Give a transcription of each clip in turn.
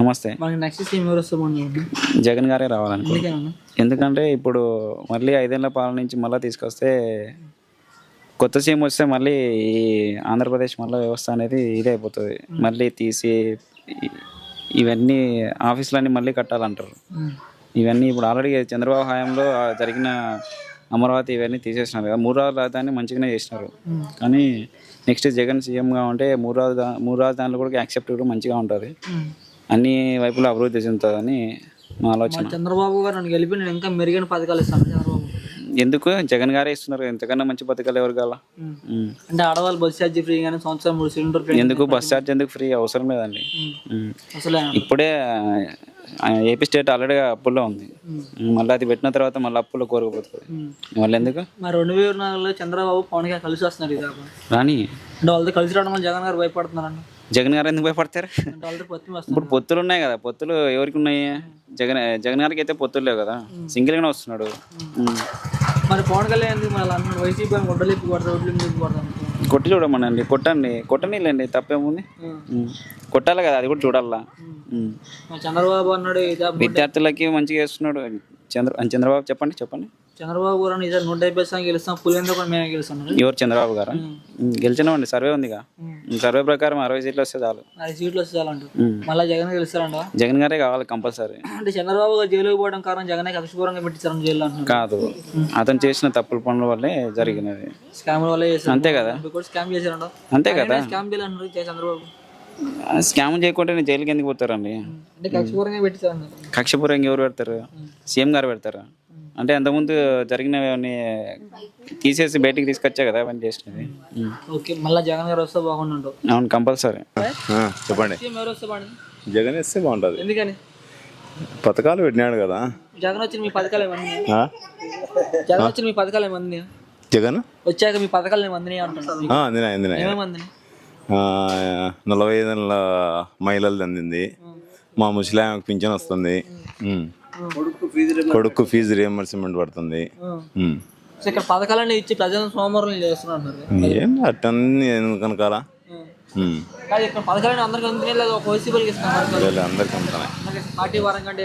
నమస్తే. మనకి next CM ఎవరు వస్తే బాగుంది జగన్ గారే రావాలనుకో. ఎందుకన్నా ఎందుకంటే ఇప్పుడు మళ్ళీ ఐదేళ్ళ పాలన నుంచి మళ్ళీ తీసుకొస్తే కొత్త సీఎం వస్తే మళ్ళీ ఈ ఆంధ్రప్రదేశ్ మళ్ళీ వ్యవస్థ అనేది ఇదైపోతుంది మళ్ళీ తీసి ఇవన్నీ ఆఫీసులన్నీ మళ్ళీ కట్టాలంటారు. ఇవన్నీ ఇప్పుడు ఆల్రెడీ చంద్రబాబు హయాంలో జరిగిన అమరావతి ఇవన్నీ తీసేసినారు కదా. మూడు రాజుల రాజధాని మంచిగానే చేసినారు. కానీ నెక్స్ట్ జగన్ సీఎంగా ఉంటే మూడు రాజధా మూడు రాజధానులు కూడా యాక్సెప్ట్ కూడా మంచిగా ఉంటుంది. అన్ని వైపులా అభివృద్ధి చెందుతుందని మా ఆలోచన. చంద్రబాబు గారు నన్ను గెలిపి నేను ఇంకా మెరుగైన పథకాలు ఇస్తాను చంద్రబాబు. ఎందుకు? జగన్ గారే ఇస్తున్నారు ఎంతకన్నా మంచి పథకాలు ఎవరు ఉమ్. అంటే ఆడవాళ్ళు బస్ ఛార్జీ ఫ్రీ కానీ సంవత్సరం మూడు సిలిండర్ ఫ్రీ ఎందుకు? బస్ ఛార్జ్ ఎందుకు ఫ్రీ? అవసరం లేదండి. అసలు. ఇప్పుడే ఏపీ స్టేట్ ఆల్రెడీ అప్పుల్లో ఉంది. మళ్ళీ అది పెట్టిన తర్వాత మళ్ళీ అప్పుల్లో కోరుకుపోతుంది. మళ్ళీ ఎందుకు? మరి రెండు వేల నాలుగులో చంద్రబాబు పవన్ గారు కలిసి వస్తున్నారు. రాని. అంటే వాళ్ళతో కలిసి రావడం వల్ల జగన్ గారు భయపడుతున్నారండి. జగన్ గారు ఎందుకు భయపడతారు? ఇప్పుడు పొత్తులు ఉన్నాయి కదా పొత్తులు ఎవరికి ఉన్నాయి? జగన్ జగన్ గారికి అయితే పొత్తులు లేవు కదా. సింగిల్గానే వస్తున్నాడు. మరి పవన్ కళ్యాణ్ వైసీపీ కొట్టి చూడమనండి కొట్టండి కొట్టనీళ్ళండి తప్పేముంది. కొట్టాలి కదా అది కూడా చూడాలా? చంద్రబాబు అన్నాడు విద్యార్థులకి మంచిగా చేస్తున్నాడు. చంద్ర చంద్రబాబు చెప్పండి చెప్పండి. చంద్రబాబు గారు నూట డెబ్బై గెలుస్తాం పులిందో కూడా మేమే గెలుస్తున్నాం ఎవరు? చంద్రబాబు గారా? గెలిచినామండి సర్వే ఉందిగా? సర్వే ప్రకారం అరవై సీట్లు వస్తే చాలు. అది సీట్లు వస్తే చాలంటారు ఉమ్. మళ్ళీ జగన్ గెలుస్తారంట? జగన్ గారే కావాలి కంపల్సరీ. అంటే చంద్రబాబు గారు జైలుకి పోవడం కారణం జగనే కక్షపూరంగా పెట్టించారని జైలు అంటున్నారు. కాదు. అతను చేసిన తప్పుల పనుల వల్లే జరిగినది. స్కామ్ వల్ల చేశారు. అంతే కదా? స్కామ్ చేశారంట. అంతే కదా? స్కామ్ చేయాలన్నారు చే- చంద్రబాబు. స్కామ్ చేయకుంటే నేను జైలుకి ఎందుకు పోతారండి? అంటే కక్షపూరంగా పెట్టించారన్నారు కక్షపూరంగా ఎవరు పెడతారు? సీఎం గారు పెడతారు? అంటే అంతకుముందు జరిగినవన్నీ తీసేసి బయటికి తీసుకొచ్చా కదా అవన్నీ చేసినవి. ఓకే మళ్ళీ జగన్ గారు వస్తే బాగుండు అవును కంపల్సరీ. చెప్పండి. వస్తే జగన్ ఇస్తే బాగుంటుంది. ఎందుకని? పథకాలు పెట్టినాడు కదా. జగన్ వచ్చిన మీ పథకాలు ఏమన్నీ? జగన్ వచ్చిన మీ పథకాలు ఏమంది జగన్? వచ్చాక మీ పథకాలు ఏమంది అందినాయి అందినాయి. నలభై ఐదు నెలల మహిళలది అందింది. మా ముసలాంకి పింఛన్ వస్తుంది. కొడుకు ఫీజు రియంబర్స్మెంట్ పడుతుంది. ఉమ్. సో ఇక్కడ పథకాలన్నీ ఇచ్చి ప్రజలను సోమవారం చేస్తున్నారు ఏం అట్టన్నీ కనుకాలా ఇక్కడ పథకాలన్నీ అందరికీ అందుకే లేదు ఒక వైసీపీకి ఇస్తున్నారు లేదు, అందరికీ అందుతున్నాయి అందరికీ పార్టీ పరంగా అంటే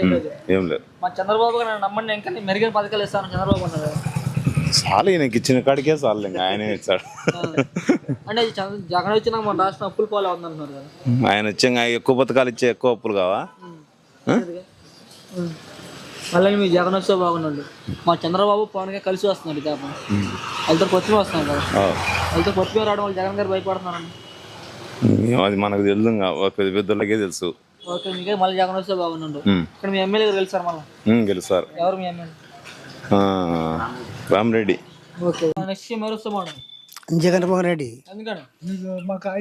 ఏం లేదు. మా చంద్రబాబు గారు నమ్మండి ఇంకా మెరుగైన పథకాలు ఇస్తాను చంద్రబాబు అన్నారు చాలు ఈయనకి ఇచ్చిన కాడికే చాలు ఇంకా ఆయనే ఇచ్చాడు. అంటే జగన్ వచ్చినా మన రాష్ట్రం అప్పులు పాలు ఆయన వచ్చాక ఎక్కువ పథకాలు ఇచ్చే ఎక్కువ అప్పులు కావా? మళ్ళీ మీ జగన్ వస్తే బాగున్నాడు మా చంద్రబాబు పవన్ గారు కలిసి వస్తున్నాడు పాపం వాళ్ళతో కొత్తిమీర వస్తున్నాడు కదా. ఆ. వాళ్ళతో కొత్తిమీర రావడం వాళ్ళు జగన్ గారు భయపడుతున్నారండి. అది మనకు తెలుసు ఇంకా. ఒక పెద్ద పెద్దోళ్ళకే తెలుసు. ఓకే మీకే మళ్ళీ జగన్ వస్తే బాగున్నాడు. ఇక్కడ మీ ఎమ్మెల్యే గారు తెలుసారు మళ్ళీ? గెలుస్తారు. ఎవరు మీ ఎమ్మెల్యే? ఆ, రామరెడ్డి ఓకే నెక్స్ట్ ఎవరు వస్తే బాగుండు జగన్మోహన్ రెడ్డి.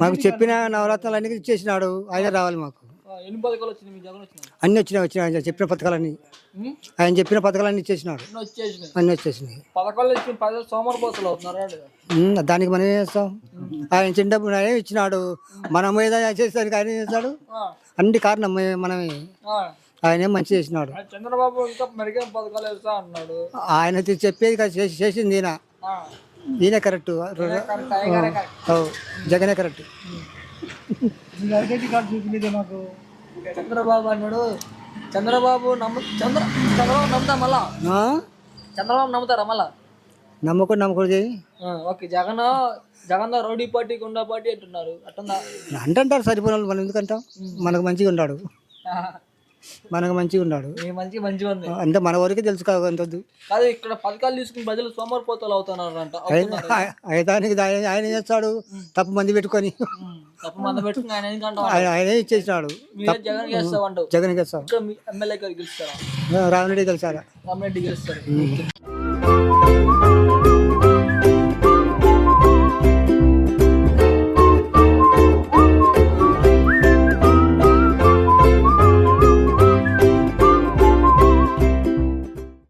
మాకు చెప్పిన నవరత్నాలు అన్ని చేసినాడు ఆయన రావాలి మాకు. ఎన్ని పథకాలు వచ్చినాయి? మీ జగన్ వచ్చినాయి? అన్ని వచ్చినాయి వచ్చినాయి. ఆయన చెప్పిన పథకాలన్నీ? ఆయన చెప్పిన పథకాలన్నీ చేసినాడు ఎన్ని వచ్చేసినాయి. అన్ని వచ్చేసినాయి. పథకాలు ఇచ్చిన పది సోమవారపోతలు అవుతున్నారా ఉమ్, దానికి మనం ఏం చేస్తాం? ఆయన చిన్న డబ్బు ఆయన ఇచ్చినాడు. మనం ఏదో చేసేసరికి ఆయన ఏం చేస్తాడు? అన్ని కారణం మే- మనమే. ఆయన ఏం మంచి చేసినాడు. చంద్రబాబు ఇంకా మెరుగైన పథకాలు వేస్తా అన్నాడు. ఆయన తి- చెప్పేది కాదు, చేసి చేసింది ఈయన. ఆ, ఈయన కరెక్ట్. జగనే కరెక్ట్. చంద్రబాబు అన్నాడు. చంద్రబాబు నమ్ము చంద్ర చంద్రబాబు నమ్ముతా మళ్ళా? చంద్రబాబు నమ్ముతారా మళ్ళా? నమ్మకం నమ్మకం చేయి. ఆ, okay Jagan Jagan rowdy party goonda party అంటున్నారు. అట్టుందా? అంటుంటారు సరిపోయిన వాళ్ళు మనం ఎందుకంటాం? మనకు మంచిగా ఉన్నాడు. ఆ, మనకు మంచిగా ఉన్నాడు. మీ మంచి మంచిగా ఉంది. అంతే మన వరకే తెలుసు కాదు అంతొద్దు కాదు ఇక్కడ పథకాలు తీసుకుని ప్రజలు సోమవారపోతలు అవుతున్నారు అంట అవుతున్నారు. ఆయన ఆయన ఏం చేస్తాడు? తప్పు మంది పెట్టుకొని. ఉమ్, తప్పు మంద పెట్టుకుని ఆయన ఇచ్చేసినాడు. మీరే జగన్ గెలుస్తావు అంటావు. జగన్ గెలుస్తాం ఇక్కడ మీ ఎమ్మెల్యే గారు గెలుస్తారా? రామరెడ్డి గెలిచారా. రామరెడ్డి గెలుస్తారు